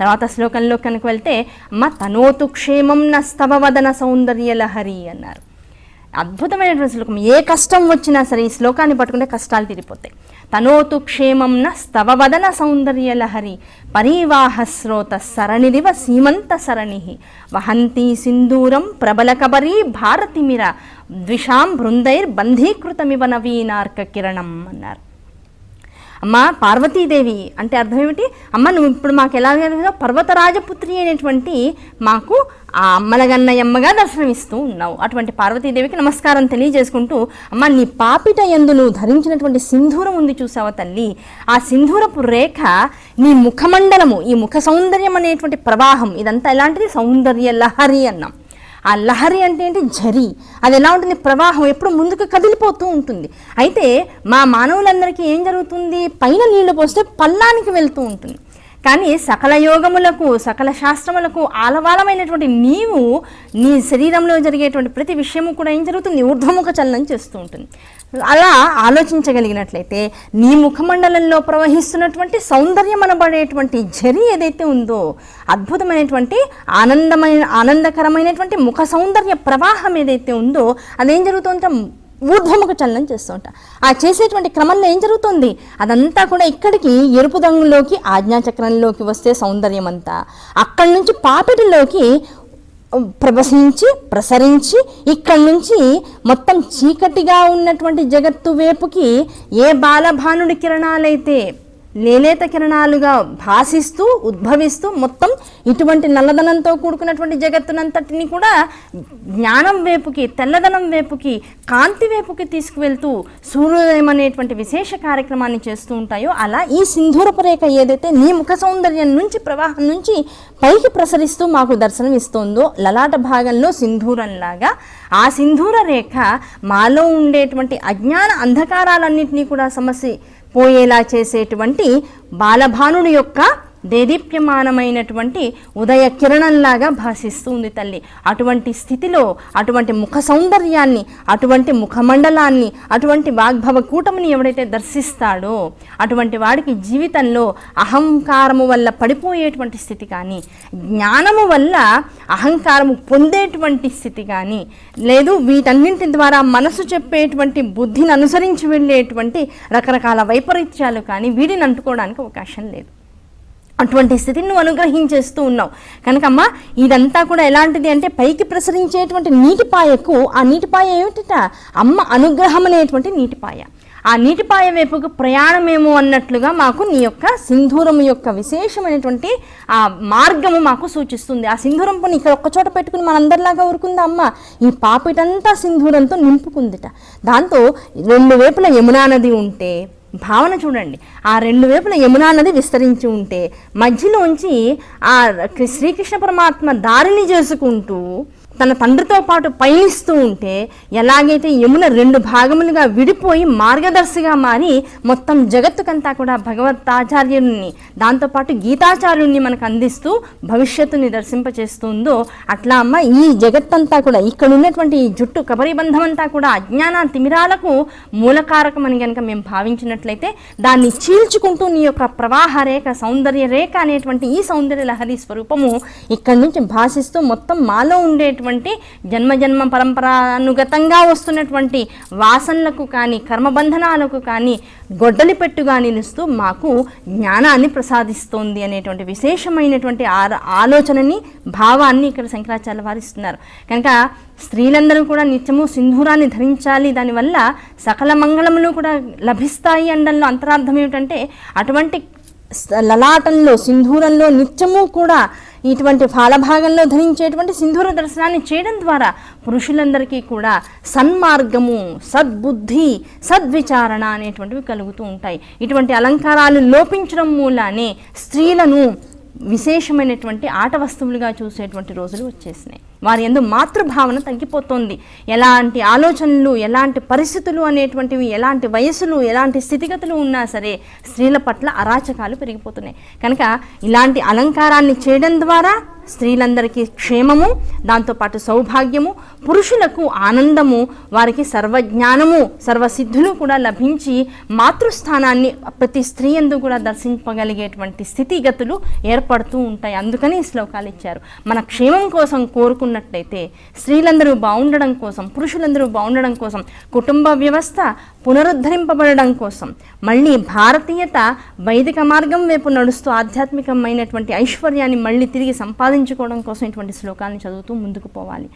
తర్వాత శ్లోకంలో కనుక వెళ్తే అమ్మ తనోతు క్షేమం నస్తవ వదన సౌందర్య లహరి అన్నారు. అద్భుతమైనటువంటి శ్లోకం. ఏ కష్టం వచ్చినా సరే ఈ శ్లోకాన్ని పట్టుకుంటే కష్టాలు తీరిపోతాయి. తనోతు క్షేమం న స్తవవదన సౌందర్య లహరి పరివాహ శ్రోత సరణిదివ సీమంత సరణి. వహంతి సింధూరం ప్రబల కబరీ భారతిమిర ద్విషాం బృందైర్ బంధీకృతమివ నవీనార్క కిరణం అన్నారు. అమ్మ పార్వతీదేవి అంటే అర్థం ఏమిటి? అమ్మ నువ్వు ఇప్పుడు మాకు ఎలా పర్వతరాజపుత్రి అనేటువంటి మాకు ఆ అమ్మలగన్నయమ్మగా దర్శనమిస్తూ ఉన్నావు. అటువంటి పార్వతీదేవికి నమస్కారం తెలియజేసుకుంటూ అమ్మ నీ పాపిట ఎందు నువ్వు ధరించినటువంటి సింధూరం ఉంది చూసావా తల్లి? ఆ సింధూరపు రేఖ నీ ముఖమండలము ఈ ముఖ సౌందర్యం అనేటువంటి ప్రవాహం ఇదంతా ఎలాంటిది? సౌందర్య లహరి అన్నాం. ఆ లహరి అంటే ఏంటి? జరి. అది ఎలా ఉంటుంది? ప్రవాహం ఎప్పుడు ముందుకు కదిలిపోతూ ఉంటుంది. అయితే మా మానవులందరికీ ఏం జరుగుతుంది? పైన నీళ్ళు పోస్తే పల్లానికి వెళ్తూ ఉంటుంది. కానీ సకల యోగములకు సకల శాస్త్రములకు ఆలవాలమైనటువంటి నీవు నీ శరీరంలో జరిగేటువంటి ప్రతి విషయము కూడా ఏం జరుగుతుంది? ఊర్ధ్వముఖ చలనం చేస్తూ ఉంటుంది. అలా ఆలోచించగలిగినట్లయితే నీ ముఖమండలంలో ప్రవహిస్తున్నటువంటి సౌందర్యం అనబడేటువంటి ఝరి ఏదైతే ఉందో అద్భుతమైనటువంటి ఆనందమైన ఆనందకరమైనటువంటి ముఖ సౌందర్య ప్రవాహం ఏదైతే ఉందో అదేం జరుగుతుందంటే ఊర్ధ్వముఖ చలనం చేస్తూ ఉంటాం ఆ చేసేటువంటి క్రమంలో ఏం జరుగుతుంది? అదంతా కూడా ఇక్కడికి ఎరుపు రంగులోకి ఆజ్ఞాచక్రంలోకి వస్తే సౌందర్యం అంతా అక్కడి నుంచి పాపిటిలోకి ప్రవశించి ప్రసరించి ఇక్కడి నుంచి మొత్తం చీకటిగా ఉన్నటువంటి జగత్తు వైపుకి ఏ బాలభానుడి కిరణాలైతే లేలేత కిరణాలుగా భాసిస్తూ ఉద్భవిస్తూ మొత్తం ఇటువంటి నల్లదనంతో కూడుకున్నటువంటి జగత్తునంతటిని కూడా జ్ఞానం వైపుకి తెల్లదనం వైపుకి కాంతి వైపుకి తీసుకువెళ్తూ సూర్యోదయం అనేటువంటి విశేష కార్యక్రమాన్ని చేస్తూ ఉంటాయో అలా ఈ సింధూరపు రేఖ ఏదైతే నీ ముఖ సౌందర్యం నుంచి ప్రవాహం నుంచి పైకి ప్రసరిస్తూ మాకు దర్శనం ఇస్తోందో లలాట భాగంలో సింధూరంలాగా ఆ సింధూర రేఖ మాలో ఉండేటువంటి అజ్ఞాన అంధకారాలన్నింటినీ కూడా సమస్య పోయేలా చేసేటువంటి బాలభానుని యొక్క దేదీప్యమానమైనటువంటి ఉదయ కిరణంలాగా భాషిస్తుంది తల్లి. అటువంటి స్థితిలో అటువంటి ముఖ సౌందర్యాన్ని అటువంటి ముఖమండలాన్ని అటువంటి వాగ్భవ కూటమిని ఎవడైతే దర్శిస్తాడో అటువంటి వాడికి జీవితంలో అహంకారము వల్ల పడిపోయేటువంటి స్థితి కానీ జ్ఞానము వల్ల అహంకారము పొందేటువంటి స్థితి కానీ లేదు వీటన్నింటి ద్వారా మనసు చెప్పేటువంటి బుద్ధిని అనుసరించి వెళ్ళేటువంటి రకరకాల వైపరీత్యాలు కానీ వీడిని అంటుకోవడానికి అవకాశం లేదు. అటువంటి స్థితిని నువ్వు అనుగ్రహించేస్తూ ఉన్నావు. కనుకమ్మ ఇదంతా కూడా ఎలాంటిది అంటే పైకి ప్రసరించేటువంటి నీటిపాయకు ఆ నీటిపాయ ఏమిటట? అమ్మ అనుగ్రహం అనేటువంటి నీటిపాయ. ఆ నీటిపాయ వైపుకు ప్రయాణమేమో అన్నట్లుగా మాకు నీ యొక్క సింధూరము యొక్క విశేషమైనటువంటి ఆ మార్గము మాకు సూచిస్తుంది. ఆ సింధూరం పని ఇక్కడ ఒక్కచోట పెట్టుకుని మనందరిలాగా ఊరుకుందా అమ్మ? ఈ పాపిటంతా సింధూరంతో నింపుకుందిట. దాంతో రెండు వైపుల యమునా నది ఉంటే భావన చూడండి. ఆ రెండు వైపుల యమునా నది విస్తరించి ఉంటే మధ్యలోంచి ఆ శ్రీకృష్ణ పరమాత్మ దారిని చేసుకుంటూ తన తండ్రితో పాటు పయనిస్తూ ఉంటే ఎలాగైతే యమున రెండు భాగములుగా విడిపోయి మార్గదర్శిగా మారి మొత్తం జగత్తుకంతా కూడా భగవతాచార్యుని దాంతోపాటు గీతాచార్యుణ్ణి మనకు అందిస్తూ భవిష్యత్తుని దర్శింపచేస్తుందో అట్లా అమ్మ ఈ జగత్తంతా కూడా ఇక్కడ ఉన్నటువంటి ఈ జుట్టు కబరిబంధం అంతా కూడా అజ్ఞాన తిమిరాలకు మూలకారకం అని కనుక మేము భావించినట్లయితే దాన్ని చీల్చుకుంటూ నీ యొక్క ప్రవాహ రేఖ సౌందర్య రేఖ అనేటువంటి ఈ సౌందర్య లహరి స్వరూపము ఇక్కడి నుంచి భాషిస్తూ మొత్తం మాలో ఉండేటువంటి జన్మ జన్మ పరంపరానుగతంగా వస్తున్నటువంటి వాసనలకు కానీ కర్మబంధనాలకు కానీ గొడ్డలి పెట్టుగా నిలుస్తూ మాకు జ్ఞానాన్ని ప్రసాదిస్తోంది అనేటువంటి విశేషమైనటువంటి ఆ- ఆలోచనని భావాన్ని ఇక్కడ శంకరాచార్య వారిస్తున్నారు. కనుక స్త్రీలందరూ కూడా నిత్యము సింధూరాన్ని ధరించాలి. దానివల్ల సకల మంగళములు కూడా లభిస్తాయి అనడంలో అంతరార్థం ఏమిటంటే అటువంటి లలాటంలో సింధూరంలో నిత్యము కూడా ఇటువంటి ఫాలభాగంలో ధరించేటువంటి సింధూర దర్శనాన్ని చేయడం ద్వారా పురుషులందరికీ కూడా సన్మార్గము సద్బుద్ధి సద్విచారణ అనేటువంటివి కలుగుతూ ఉంటాయి. ఇటువంటి అలంకారాలు లోపించడం మూలానే స్త్రీలను విశేషమైనటువంటి ఆట వస్తువులుగా చూసేటువంటి రోజులు వచ్చేసినాయి. వారి ఎందు మాతృభావన తగ్గిపోతుంది. ఎలాంటి ఆలోచనలు ఎలాంటి పరిస్థితులు అనేటువంటివి ఎలాంటి వయసులు ఎలాంటి స్థితిగతులు ఉన్నా సరే స్త్రీల పట్ల అరాచకాలు పెరిగిపోతున్నాయి. కనుక ఇలాంటి అలంకారాన్ని చేయడం ద్వారా స్త్రీలందరికీ క్షేమము దాంతోపాటు సౌభాగ్యము పురుషులకు ఆనందము వారికి సర్వజ్ఞానము సర్వసిద్ధులు కూడా లభించి మాతృస్థానాన్ని ప్రతి స్త్రీ ఎందు కూడా దర్శింపగలిగేటువంటి స్థితిగతులు ఏర్పడుతూ ఉంటాయి. అందుకని ఈ శ్లోకాలు ఇచ్చారు. మన క్షేమం కోసం కోరుకున్నట్లయితే స్త్రీలందరూ బాగుండడం కోసం పురుషులందరూ బాగుండడం కోసం కుటుంబ వ్యవస్థ పునరుద్ధరింపబడడం కోసం మళ్ళీ భారతీయత వైదిక మార్గం వైపు నడుస్తూ ఆధ్యాత్మికమైనటువంటి ఐశ్వర్యాన్ని మళ్ళీ తిరిగి సంపాదించుకోవడం కోసం ఇటువంటి శ్లోకాలను చదువుతూ ముందుకు పోవాలి.